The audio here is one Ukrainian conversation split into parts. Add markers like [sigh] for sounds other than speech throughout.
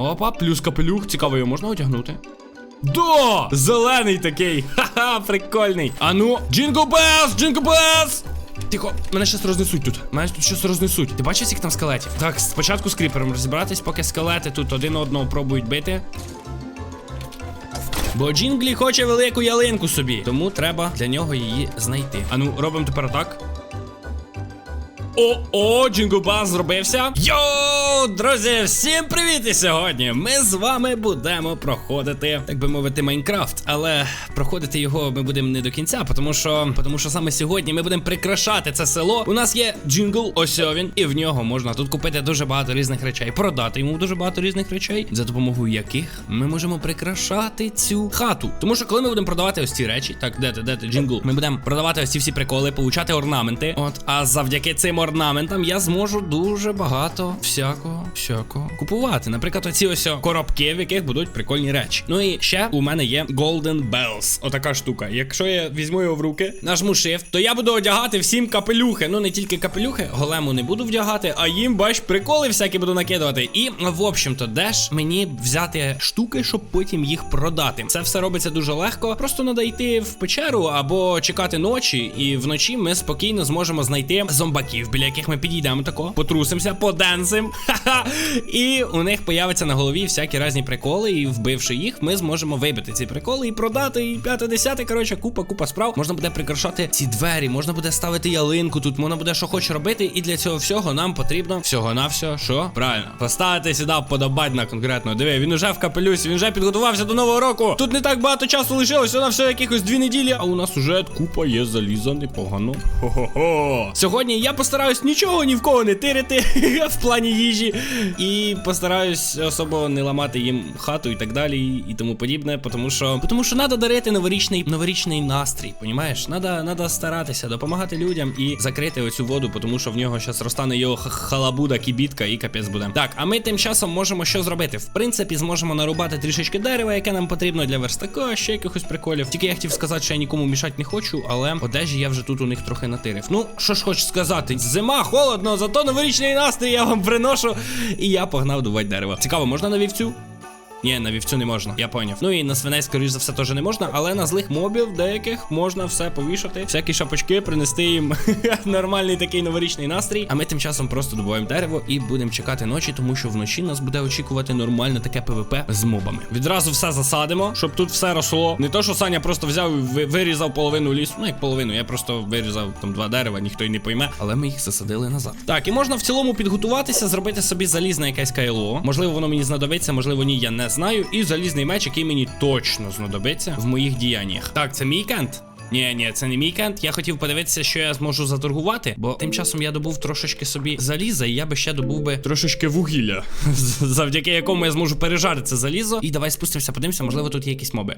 Опа, плюс капелюх. Цікаво, його можна одягнути? Да! Зелений такий! [laughs] Ха-ха, прикольний. А ну, Джингл Белс, Джингл Белс! Тихо, мене щас рознесуть тут. Мене тут щас рознесуть. Ти бачиш, скільки там скелетів? Так, спочатку з кріпером розібратись, поки скелети тут один одного пробують бити. Бо Джінглі хоче велику ялинку собі, тому треба для нього її знайти. А ну, робимо тепер так. О, о, Джингубас зробився. Йоу, друзі, всім привіт! І сьогодні ми з вами будемо проходити, так би мовити, Майнкрафт. Але проходити його ми будемо не до кінця, тому що, тому що саме сьогодні ми будемо прикрашати це село. У нас є джингл, ось він, і в нього можна тут купити дуже багато різних речей, продати йому дуже багато різних речей, за допомогою яких ми можемо прикрашати цю хату. Тому що коли ми будемо продавати ось ці речі, так де ти, де ти, джингл, ми будемо продавати ось ці всі приколи, получати орнаменти. От, а завдяки цим орнаментам я зможу дуже багато всякого, всякого купувати. Наприклад, оці ось коробки, в яких будуть прикольні речі. Ну і ще у мене є Golden Bells. Отака штука. Якщо я візьму його в руки, нажму Shift, то я буду одягати всім капелюхи. Ну не тільки капелюхи, голему не буду вдягати, а їм бач, приколи всякі буду накидувати. І в общем-то, де ж мені взяти штуки, щоб потім їх продати. Це все робиться дуже легко. Просто треба йти в печеру або чекати ночі, і вночі ми спокійно зможемо знайти зомбаків, біля яких ми підійдемо тако, потрусимося, поденсим. І у них появиться на голові всякі різні приколи. І вбивши їх, ми зможемо вибити ці приколи і продати. І п'яте десяте. Коротше, купа, купа справ. Можна буде прикрашати ці двері, можна буде ставити ялинку. Тут можна буде що хоче робити. І для цього всього нам потрібно всього на все, що правильно поставити сюди, подобать на конкретно. Диви, він уже в капелюсі, він вже підготувався до нового року. Тут не так багато часу лишилось, на все якихось дві неділі. А у нас уже купа є заліза, непогано. Хо-хо-хо. Сьогодні я постараюсь нічого ні в кого не тирити [laughs] в плані їжі. І постараюсь особо не ламати їм хату і так далі, і тому подібне. Тому що тому що треба дарити новорічний новорічний настрій. Понімаєш? Надо, надо старатися, допомагати людям і закрити оцю воду, тому що в нього зараз розтане його халабуда, кібітка і капець буде. Так, а ми тим часом можемо що зробити? В принципі, зможемо нарубати трішечки дерева, яке нам потрібно для верстака, ще якихось приколів. Тільки я хотів сказати, що я нікому мішати не хочу, але одежі я вже тут у них трохи натирив. Ну, що ж хочу сказати, зима, холодно, зато новорічний настрій я вам приношу. І я погнав дувати дерево. Цікаво, можна на вівцю? Ні, на вівцю не можна, я поняв. Ну і на свиней, скоріш за все, теж не можна, але на злих мобів деяких можна все повішати. Всякі шапочки, принести їм [laughs] нормальний такий новорічний настрій. А ми тим часом просто добуваємо дерево і будемо чекати ночі, тому що вночі нас буде очікувати нормальне таке ПВП з мобами. Відразу все засадимо, щоб тут все росло. Не то, що Саня просто взяв і вирізав половину лісу. Ну як половину, я просто вирізав там два дерева, ніхто й не пойме, але ми їх засадили назад. Так, і можна в цілому підготуватися, зробити собі залізне якесь кайло. Можливо, воно мені знадобиться, можливо, ні, я не знаю. І залізний меч, який мені точно знадобиться в моїх діяннях. Так, це мій кент. Ні, ні, це не мій кент. Я хотів подивитися, що я зможу заторгувати, бо тим часом я добув трошечки собі заліза, і я би ще добув би трошечки вугілля, [laughs] завдяки якому я зможу пережарити це залізо. І давай спустимося, подивимося, можливо, тут є якісь моби.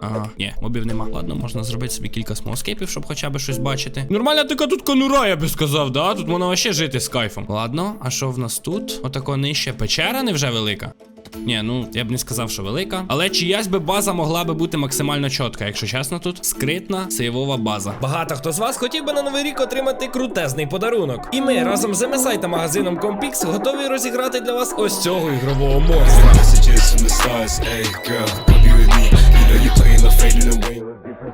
Ага, ні, мобів нема. Ладно, можна зробити собі кілька смолскейпів, щоб хоча б щось бачити. Нормальна така тут конура, я би сказав, да? Тут можна вообще жити з кайфом. Ладно, а що в нас тут? Отако нижче печера не вже велика. Ні, ну я б не сказав, що велика. Але чиясь би база могла би бути максимально чітка, якщо чесно, тут скритна сейвова база. Багато хто з вас хотів би на новий рік отримати крутезний подарунок. І ми разом з MSI та магазином Compix готові розіграти для вас ось цього ігрового монстра.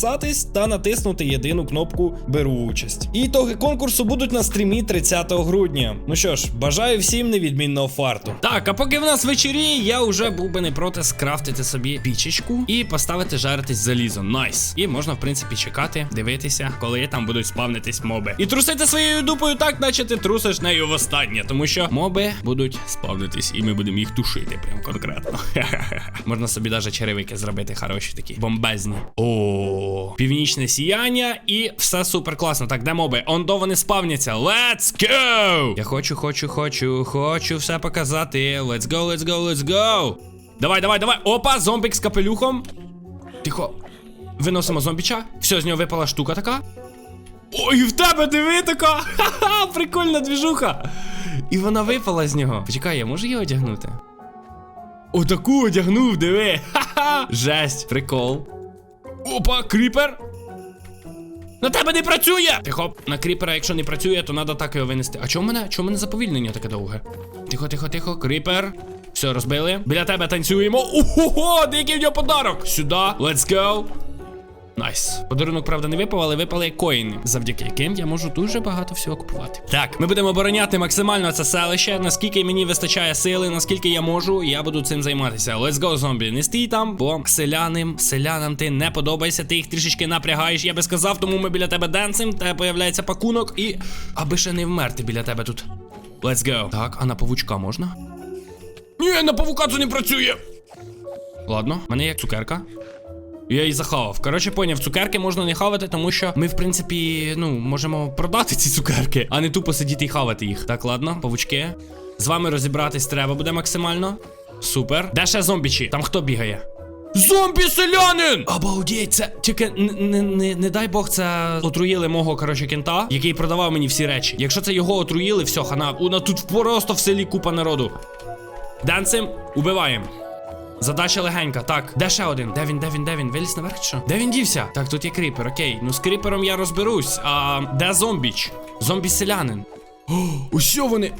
підписатись та натиснути єдину кнопку Беру участь. І ітоги конкурсу будуть на стрімі 30 грудня. Ну що ж, бажаю всім невідмінного фарту. Так, а поки в нас вечоріє, я вже був би не проти скрафтити собі пічечку і поставити жаритись залізо. Найс. І можна, в принципі, чекати, дивитися, коли там будуть спавнитись моби. І трусити своєю дупою так, наче ти трусиш нею востаннє, тому що моби будуть спавнитись, і ми будемо їх тушити прям конкретно. [laughs] Можна собі навіть черевики зробити хороші такі, бомбезні. О, північне сіяння, і все супер класно. Так, де моби? Ондо вони спавняться. Let's go! Я хочу, хочу, хочу, хочу все показати. Let's go, let's go, let's go. Давай, давай, давай. Опа, зомбік з капелюхом. Тихо. Виносимо зомбіча. Все, з нього випала штука така. Ой, в тебе диви така! Ха-ха, прикольна двіжуха. І вона випала з нього. Почекай, я можу її одягнути? Отаку одягнув, диви. Ха-ха. Жесть, прикол. Опа, кріпер. На тебе не працює! Тихо, на кріпера, якщо не працює, то треба так його винести. А чому мене? Чому мене заповільнення таке довге? Тихо, тихо, тихо, кріпер. Все, розбили. Біля тебе танцюємо. Ого, який в нього подарок! Сюди, let's go. Найс. Подарунок, правда, не випав, але випали коїни, завдяки яким я можу дуже багато всього купувати. Так, ми будемо обороняти максимально це селище. Наскільки мені вистачає сили, наскільки я можу, я буду цим займатися. Let's go, зомбі. Не стій там, бо селянам, селянам ти не подобаєшся, ти їх трішечки напрягаєш. Я би сказав, тому ми біля тебе денсим, тебе появляється пакунок і. Аби ще не вмерти біля тебе тут. Let's go. Так, а на павучка можна? Ні, на павука це не працює. Ладно, в мене є цукерка. Я її захавав. Коротше, поняв, цукерки можна не хавати, тому що ми, в принципі, ну, можемо продати ці цукерки, а не тупо сидіти і хавати їх. Так, ладно, павучки. З вами розібратись треба буде максимально. Супер. Де ще зомбічі? Там хто бігає? Зомбі селянин! Обалдеть, це тільки не, дай Бог, це отруїли мого коротше кента, який продавав мені всі речі. Якщо це його отруїли, все, хана. У нас тут просто в селі купа народу. Денцем, убиваємо. Задача легенька. Так, де ще один? Де він, де він, де він? Виліз наверх чи що? Де він дівся? Так, тут є кріпер, окей. Ну з кріпером я розберусь. А де зомбіч? Зомбі-селянин. О, усьо вони.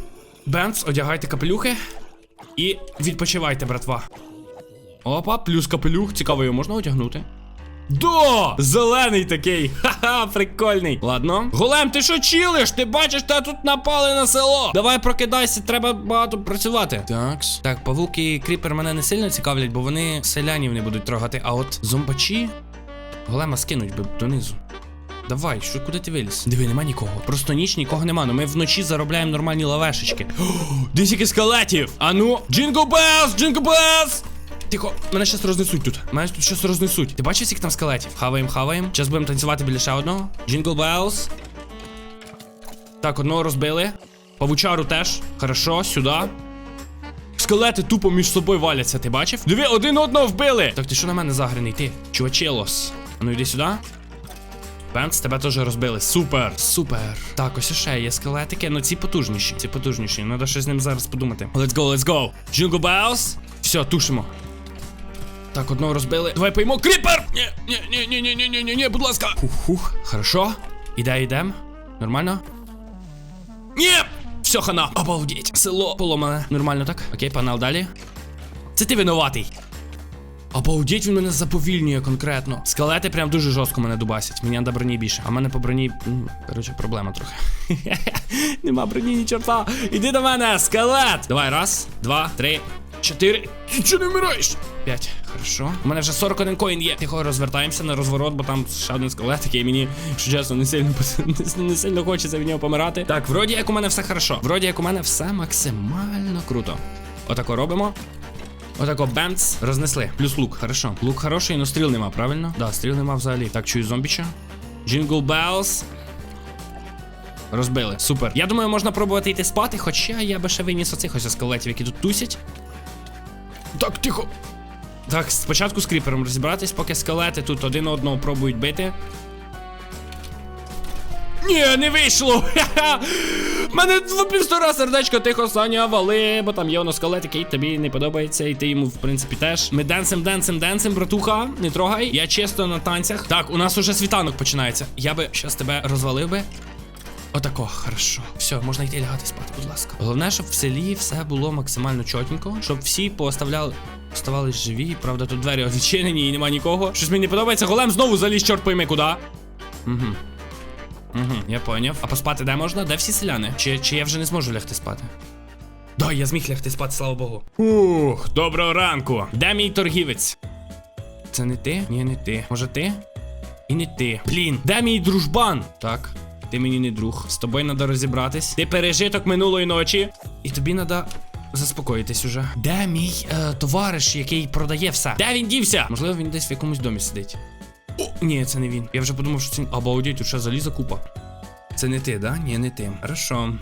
Бенц, одягайте капелюхи. І відпочивайте, братва. Опа, плюс капелюх. Цікаво, його можна одягнути? Да! Зелений такий. Ха-ха, прикольний. Ладно. Голем, ти що чилиш? Ти бачиш, та тут напали на село. Давай прокидайся, треба багато працювати. Такс. Так, павук і кріпер мене не сильно цікавлять, бо вони селянів не будуть трогати. А от зомбачі голема скинуть би донизу. Давай, що куди ти виліз? Диви, нема нікого. Просто ніч нікого нема. Ну ми вночі заробляємо нормальні лавешечки. [gasps] Десяки скелетів! Ану, джингл белс, джингл белс! Тихо, мене щас рознесуть тут. Мене тут щас рознесуть. Ти бачиш, скільки там скелетів? Хаваємо, хаваємо. Зараз будемо танцювати біля ще одного. Джингл Белls. Так, одного розбили. Павучару теж. Хорошо, сюди. Скелети тупо між собою валяться, ти бачив? Диви, один одного вбили! Так ти що на мене загрений? Ти? Чувачелос. Ну йди сюди. Бенц, тебе теж розбили. Супер! Супер! Так, ось ще є скелетики, ну ці потужніші. Ці потужніші. Треба щось з ним зараз подумати. Let's go, let's go! Jingle bells! Все, тушимо. Так, одного розбили. Давай поймо, Кріпер! Ні, ні, ні, ні, ні, ні, ні, ні, будь ласка. Хух-хух, хорошо. Іде, йдем. Нормально? Ні! Все, хана. Обалдіть. Село поломане. Нормально так? Окей, панел далі. Це ти винуватий. Обалдіть, він мене заповільнює конкретно. Скелети прям дуже жорстко мене дубасять. Мені треба броні більше. А мене по броні. Короче, проблема трохи. [laughs] Нема броні, ні чорта. Іди до мене, скелет! Давай, раз, два, три чотири. Ти чого не вмираєш? П'ять. Хорошо. У мене вже 41 коін є. Тихо розвертаємося на розворот, бо там ще один скелет, який мені, що чесно, не сильно [laughs] не, сильно хочеться від нього помирати. Так, вроді як у мене все хорошо. Вроді як у мене все максимально круто. Отако робимо. Отако бемц рознесли. Плюс лук, хорошо. Лук хороший, но стріл нема, правильно? Да, стріл нема взагалі. Так, чую зомбіча. Джингл Белls. Розбили. Супер. Я думаю, можна пробувати йти спати, хоча я би ще виніс оцих ось скелетів, які тут тусять. Так, тихо. Так, спочатку з кріпером розібратись, поки скелети тут один одного пробують бити. Ні, не вийшло! [laughs] Мене півтора сердечко тихо Саня вали, бо там є воно скелет, який тобі не подобається, і ти йому, в принципі, теж. Ми денсим, денсим, денсим, братуха, не трогай. Я чисто на танцях. Так, у нас уже світанок починається. Я би щас тебе розвалив би. Отако, хорошо. Все, можна йти лягати спати, будь ласка. Головне, щоб в селі все було максимально чотенько, щоб всі пооставляли. Оставались живі, правда, тут двері [laughs] відчинені і нема нікого. Щось мені не подобається, голем знову заліз, чорт пойми куди. Угу. Угу, я поняв. А поспати де можна? Де всі селяни? Чи, чи я вже не зможу лягти спати? Да, я зміг лягти спати, слава Богу. Ух, доброго ранку. Де мій торгівець? Це не ти? Ні, не ти. Може ти? І не ти. Блін, де мій дружбан? Так, ти мені не друг. З тобою треба розібратись. Ти пережиток минулої ночі. І тобі треба заспокоїтись уже. Де мій е, товариш, який продає все? Де він дівся? Можливо, він десь в якомусь домі сидить. О, ні, це не він. Я вже подумав, що це. Обалдеть, тут ще заліза купа. Це не ти, да? Ні, не ти. Хорошо.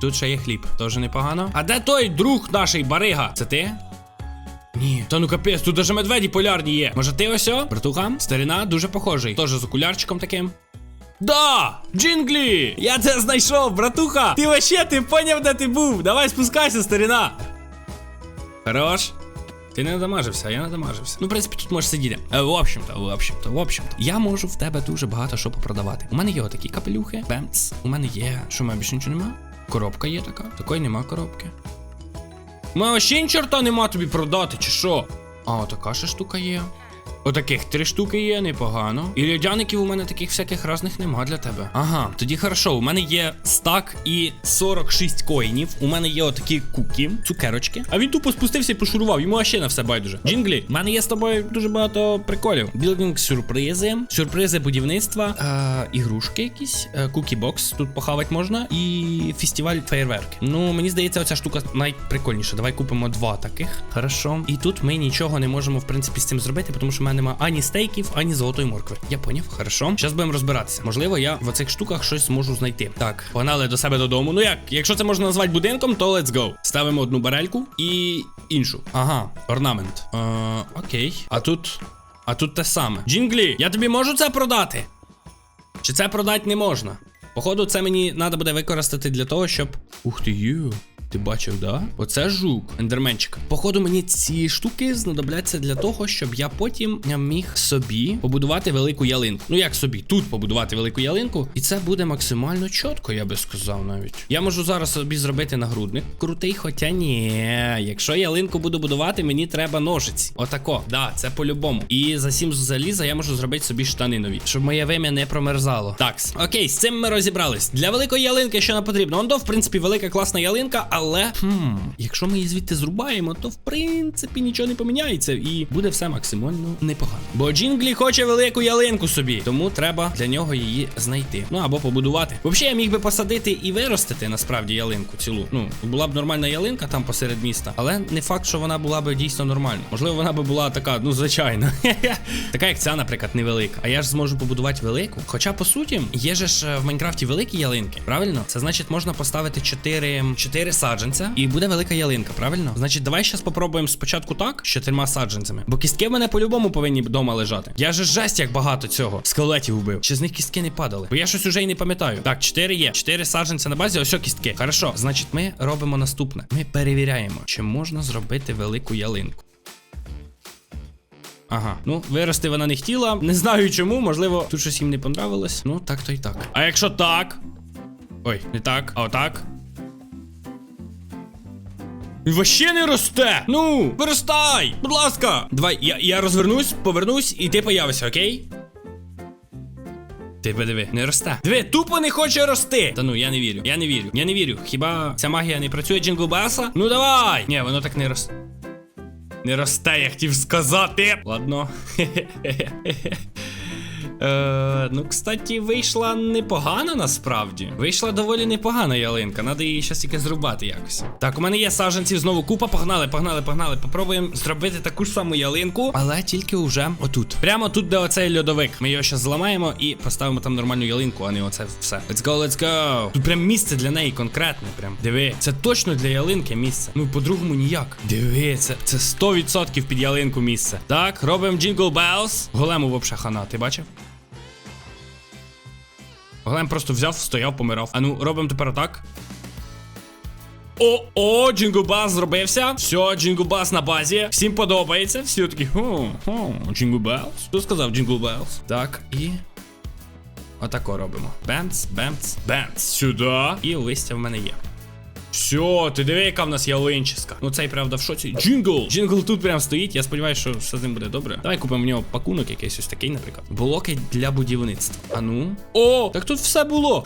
Тут ще є хліб, теж непогано. А де той друг наший барига? Це ти? Ні. Та ну капець, тут даже медведі полярні є. Може ти ось о? Братуха? Старина дуже похожий. Теж з окулярчиком таким. Да! Джинглі! Я тебе знайшов, братуха! Ти вообще ти поняв, де ти був? Давай спускайся, старина! Хорош. Ти не надамажився, а я надамажився. Ну, в принципі, тут можеш сидіти. Е, в общем-то, в общем-то, в общем-то. Я можу в тебе дуже багато що попродавати. У мене є отакі капелюхи, бемц. У мене є. Що мене більше нічого нема? Коробка є така. Такої нема коробки. У мене ще чорта нема тобі продати, чи що? А, отака ще штука є. Отаких три штуки є, непогано. І льодяників у мене таких всяких разних нема для тебе. Ага, тоді хорошо. У мене є стак і 46 коїнів. У мене є отакі куки, цукерочки. А він тупо спустився і пошурував. Йому ще на все байдуже. Джинглі, в мене є з тобою дуже багато приколів. Білдинг сюрпризи, сюрпризи будівництва, е, ігрушки якісь, е, кукі-бокс тут похавати можна. І фестиваль фейерверки. Ну, мені здається, оця штука найприкольніша. Давай купимо два таких. Хорошо. І тут ми нічого не можемо, в принципі, з цим зробити, тому що мене нема ані стейків, ані золотої моркви. Я поняв, хорошо. Зараз будемо розбиратися. Можливо, я в оцих штуках щось зможу знайти. Так, погнали до себе додому. Ну як, якщо це можна назвати будинком, то let's go. Ставимо одну барельку і іншу. Ага, орнамент. Е, окей. А тут. А тут те саме. Джінглі, я тобі можу це продати? Чи це продати не можна? Походу, це мені треба буде використати для того, щоб. Ух ти ю. Ти бачив, да? Оце жук, ендерменчик. Походу, мені ці штуки знадобляться для того, щоб я потім міг собі побудувати велику ялинку. Ну як собі, тут побудувати велику ялинку, і це буде максимально чітко, я би сказав навіть. Я можу зараз собі зробити нагрудник. Крутий, хоча ні. Якщо ялинку буду будувати, мені треба ножиці. Отако, да, це по-любому. І за сім заліза я можу зробити собі штани нові, щоб моє вим'я не промерзало. Такс, окей, з цим ми розібрались. Для великої ялинки, що нам потрібно? Ондо, в принципі, велика класна ялинка, але хм, якщо ми її звідти зрубаємо, то в принципі нічого не поміняється і буде все максимально непогано. Бо Джінглі хоче велику ялинку собі, тому треба для нього її знайти. Ну або побудувати. Взагалі, я міг би посадити і виростити насправді ялинку цілу. Ну, була б нормальна ялинка там посеред міста, але не факт, що вона була б дійсно нормальна. Можливо, вона би була така, ну звичайна. [laughs] така як ця, наприклад, невелика. А я ж зможу побудувати велику. Хоча, по суті, є ж е, в Майнкрафті великі ялинки, правильно? Це значить, можна поставити 4, 4 саджанця і буде велика ялинка, правильно? Значить, давай зараз попробуємо спочатку так, з чотирма саджанцями. Бо кістки в мене по-любому повинні вдома лежати. Я же жесть, як багато цього. Скелетів вбив. Чи з них кістки не падали? Бо я щось уже й не пам'ятаю. Так, 4 є. 4 саджанця на базі, ось кістки. Хорошо, значить, ми робимо наступне. Ми перевіряємо, чи можна зробити велику ялинку. Ага, ну вирости вона не хотіла. Не знаю чому, можливо, тут щось їм не понравилось. Ну, так то й так. А якщо так. Ой, не так, а отак. Вообще не росте! Ну, виростай! Будь ласка! Давай, я, я розвернусь, повернусь, і ти появишся, окей? Ти подиви, не росте. Диви, тупо не хоче рости. Та ну, я не вірю. Я не вірю. Я не вірю. Хіба ця магія не працює Джинглбаса? Ну давай! Ні, воно так не росте. Не росте, я хотів сказати. Ладно. [laughs] Е, ну, кстати, вийшла непогано насправді. Вийшла доволі непогана ялинка. Надо її щас тільки зрубати якось. Так, у мене є саджанців знову купа. Погнали, погнали, погнали. Попробуємо зробити таку ж саму ялинку, але тільки уже отут. Прямо тут, де оцей льодовик. Ми його щас зламаємо і поставимо там нормальну ялинку, а не оце все. Let's go, let's go. Тут прям місце для неї конкретне. Прям диви. Це точно для ялинки місце. Ну, по-другому ніяк. Диви, це, це 100% під ялинку місце. Так, робимо Jingle Bells. Голему вообще хана, ти бачив? Голем просто взяв, стояв, помирав. А ну, робимо тепер атак. О, о, джингубас зробився. Все, джингубас на базі. Всім подобається. Всі такі, хо, хо, джингубелс. Хто сказав джингубелс? Так, і. Отако робимо. Бемц, бемц, бемц. Сюди. І листя в мене є. Все, ти диви, яка в нас ялинчиська. Ну цей, правда, в шоці. Джингл! Джингл тут прям стоїть. Я сподіваюся, що все з ним буде добре. Давай купимо в нього пакунок якийсь ось такий, наприклад. Блоки для будівництва. А ну. О, так тут все було.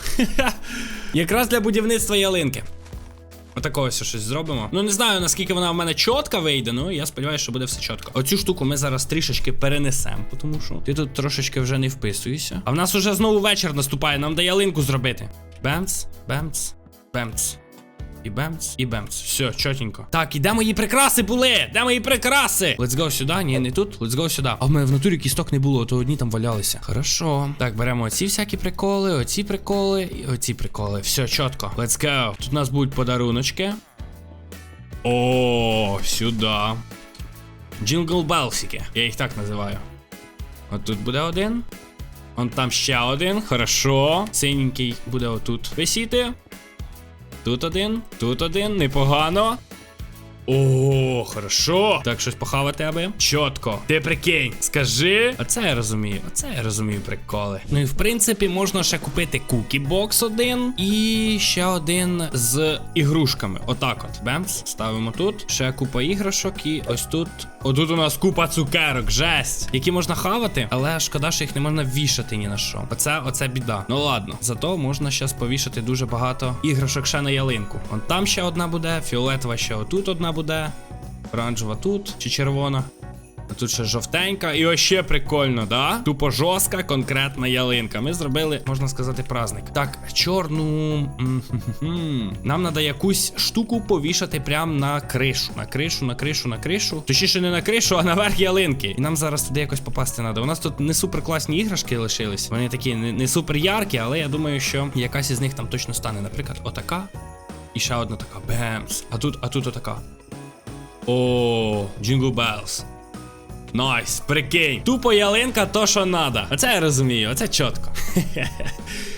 [laughs] Якраз для будівництва ялинки. Отакого ось щось зробимо. Ну не знаю наскільки вона в мене чітка вийде, ну я сподіваюся, що буде все чітко. Оцю штуку ми зараз трішечки перенесемо, тому що ти тут трошечки вже не вписуєшся. А в нас уже знову вечір наступає, нам де ялинку зробити. Бемц, бемц, бемц. І бемц, і бемц. Все, чотенько. Так, і де мої прикраси були? Де мої прикраси? Let's go сюди. Ні, не тут. Let's go сюди. А в мене в натурі кісток не було, то одні там валялися. Хорошо. Так, беремо оці всякі приколи, оці приколи і оці приколи. Все, чітко. Let's go. Тут у нас будуть подаруночки. О, сюди. Джингл Белсики. Я їх так називаю. От тут буде один. Он там ще один. Хорошо. Синенький буде отут висіти. Тут один, тут один, непогано. О, хорошо. Так, щось похавати аби. Чітко. Ти прикинь, скажи. Оце я розумію. Оце я розумію приколи. Ну і в принципі можна ще купити кукібокс один і ще один з ігрушками. Отак от. Бемс. Ставимо тут. Ще купа іграшок, і ось тут. Отут у нас купа цукерок, жесть, які можна хавати, але шкода, що їх не можна вішати ні на що. Оце, оце біда. Ну ладно, зато можна зараз повішати дуже багато іграшок ще на ялинку. Вон там ще одна буде, фіолетова ще отут одна буде. Оранжева тут чи червона. А тут ще жовтенька, і ось ще прикольно, да? Тупо жорстка, конкретна ялинка. Ми зробили, можна сказати, праздник. Так, чорну. Нам треба якусь штуку повішати прямо на кришу. На кришу, на кришу, на кришу. Точніше, не на кришу, а наверх ялинки. І нам зараз туди якось попасти треба. У нас тут не супер класні іграшки лишились. Вони такі не, супер яркі, але я думаю, що якась із них там точно стане. Наприклад, отака. І ще одна така. Бемс. А тут, а тут отака. О, Jingle Bells. Найс, прикинь. Тупо ялинка то, що надо. Оце я розумію, оце чітко. [laughs]